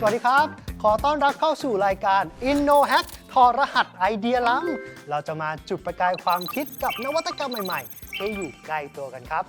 สวัสดีครับ ขอต้อนรับเข้าสู่รายการ InnoHack ถอดรหัสไอเดียล้ำเราจะมาจุดประกายความคิดกับนวัตกรรมใหม่ๆ ที่อยู่ใกล้ตัวกันครับ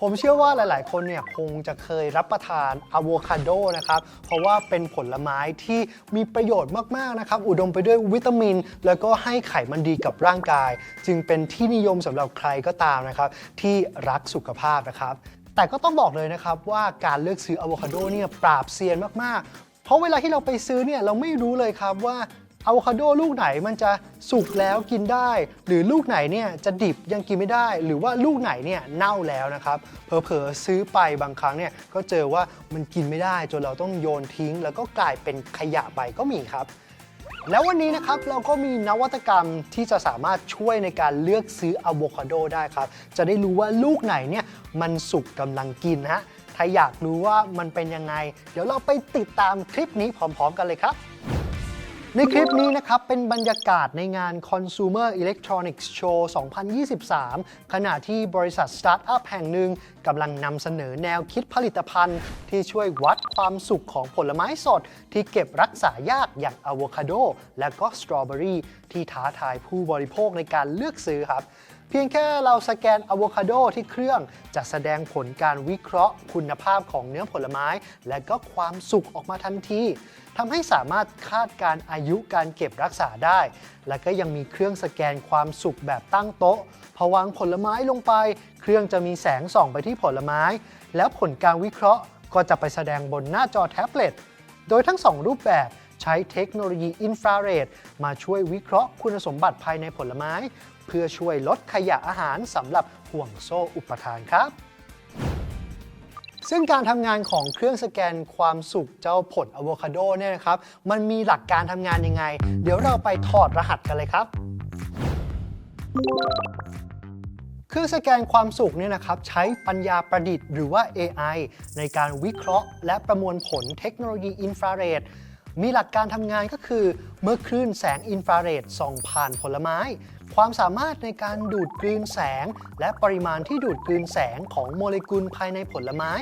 ผมเชื่อว่าหลายๆ คนเนี่ยคงจะเคยรับประทานอะโวคาโดนะครับ เพราะว่าเป็นผลไม้ที่มีประโยชน์มากๆนะครับ อุดมไปด้วยวิตามิน แล้วก็ให้ไขมันดีกับร่างกาย จึงเป็นที่นิยมสำหรับใครก็ตามนะครับ ที่รักสุขภาพนะครับแต่ก็ต้องบอกเลยนะครับว่าการเลือกซื้ออะโวคาโดเนี่ยปราบเซียนมากๆ เพราะเวลาที่เราไปซื้อเนี่ยเราไม่รู้เลยครับว่าอะโวคาโดลูกไหนมันจะสุกแล้วกินได้ หรือลูกไหนเนี่ยจะดิบยังกินไม่ได้ หรือว่าลูกไหนเนี่ยเน่าแล้วนะครับเผลอๆซื้อไปบางครั้งเนี่ยก็เจอว่ามันกินไม่ได้ จนเราต้องโยนทิ้ง แล้วก็กลายเป็นขยะไปก็มีครับ แล้ววันนี้นะครับเราก็มีนวัตกรรมที่จะสามารถช่วยในการเลือกซื้ออะโวคาโดได้ครับ จะได้รู้ว่าลูกไหนเนี่ยมันสุกกำลังกินนะ ฮะถ้าอยากรู้ว่ามันเป็นยังไง เดี๋ยวเราไปติดตามคลิปนี้พร้อม ๆ กันเลยครับในคลิปนี้นะครับ เป็นบรรยากาศในงาน Consumer Electronics Show 2023 ขณะที่บริษัทสตาร์ทอัพแห่งหนึ่งกำลังนำเสนอแนวคิดผลิตภัณฑ์ ที่ช่วยวัดความสุขของผลไม้สด ที่เก็บรักษายากอย่างอะโวคาโดและก็สตรอเบอรี่ที่ท้าทายผู้บริโภคในการเลือกซื้อครับ เพียงแค่เราสแกนอะโวคาโดที่เครื่องจะแสดงผลการวิเคราะห์คุณภาพของเนื้อผลไม้ และก็ความสุกออกมาทันทีทำให้สามารถคาดการอายุการเก็บรักษาได้ และก็ยังมีเครื่องสแกนความสุกแบบตั้งโต๊ะพอวางผลไม้ลงไป เครื่องจะมีแสงส่องไปที่ผลไม้ แล้วผลการวิเคราะห์ก็จะไปแสดงบนหน้าจอแท็บเล็ต โดยทั้ง 2 รูปแบบใช้เทคโนโลยีอินฟราเรดมาช่วยวิเคราะห์คุณสมบัติภายในผลไม้ เพื่อช่วยลดขยะอาหารสำหรับห่วงโซ่อุปทานครับซึ่งการทำงานของเครื่องสแกนความสุขเจ้าผลอะโวคาโดเนี่ยนะครับ มันมีหลักการทำงานยังไง เดี๋ยวเราไปถอดรหัสกันเลยครับ เครื่องสแกนความสุขเนี่ยนะครับใช้ปัญญาประดิษฐ์หรือว่า AI ในการวิเคราะห์ และประมวลผลเทคโนโลยีอินฟราเรด มีหลักการทำงานก็คือ เมื่อคลื่นแสงอินฟราเรดส่องผ่านผลไม้ ความสามารถในการดูดกลืนแสง และปริมาณที่ดูดกลืนแสงของโมเลกุลภายในผลไม้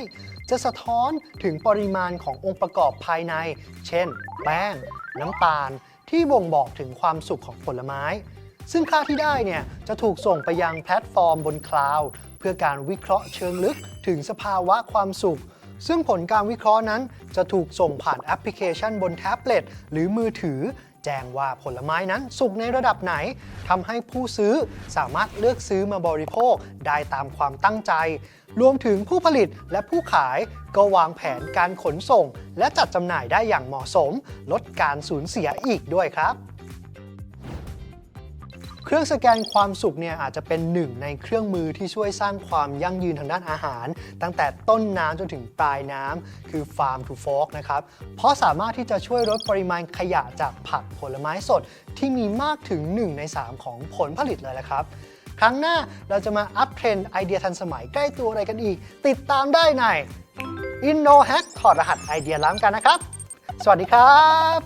จะสะท้อนถึงปริมาณขององค์ประกอบภายใน เช่น แป้ง น้ำตาล ที่บ่งบอกถึงความสุขของผลไม้ ซึ่งค่าที่ได้เนี่ยจะถูกส่งไปยังแพลตฟอร์มบนคลาวด์เพื่อการวิเคราะห์เชิงลึกถึงสภาวะความสุข ซึ่งผลการวิเคราะห์นั้นจะถูกส่งผ่านแอปพลิเคชันบนแท็บเล็ตหรือมือถือ แจ้งว่าผลไม้นั้นสุกในระดับไหนทำให้ผู้ซื้อสามารถเลือกซื้อมาบริโภคได้ตามความตั้งใจ รวมถึงผู้ผลิตและผู้ขายก็วางแผนการขนส่ง และจัดจำหน่ายได้อย่างเหมาะสม ลดการสูญเสียอีกด้วยครับ เครื่องสแกนความสุขเนี่ยอาจจะเป็นหนึ่งในเครื่องมือที่ช่วยสร้างความยั่งยืนทางด้านอาหาร ตั้งแต่ต้นน้ำจนถึงปลายน้ำคือ Farm to Fork นะครับ เพราะสามารถที่จะช่วยลดปริมาณขยะจากผักผลไม้สด ที่มีมากถึง 1 ใน 3 ของผลผลิตเลยละครับครั้งหน้าเราจะมาอัปเทรนด์ไอเดียทันสมัยใกล้ตัวอะไรกันอีก ติดตามได้ใน InnoHack ถอดรหัสไอเดียล้ำกันนะครับ สวัสดีครับ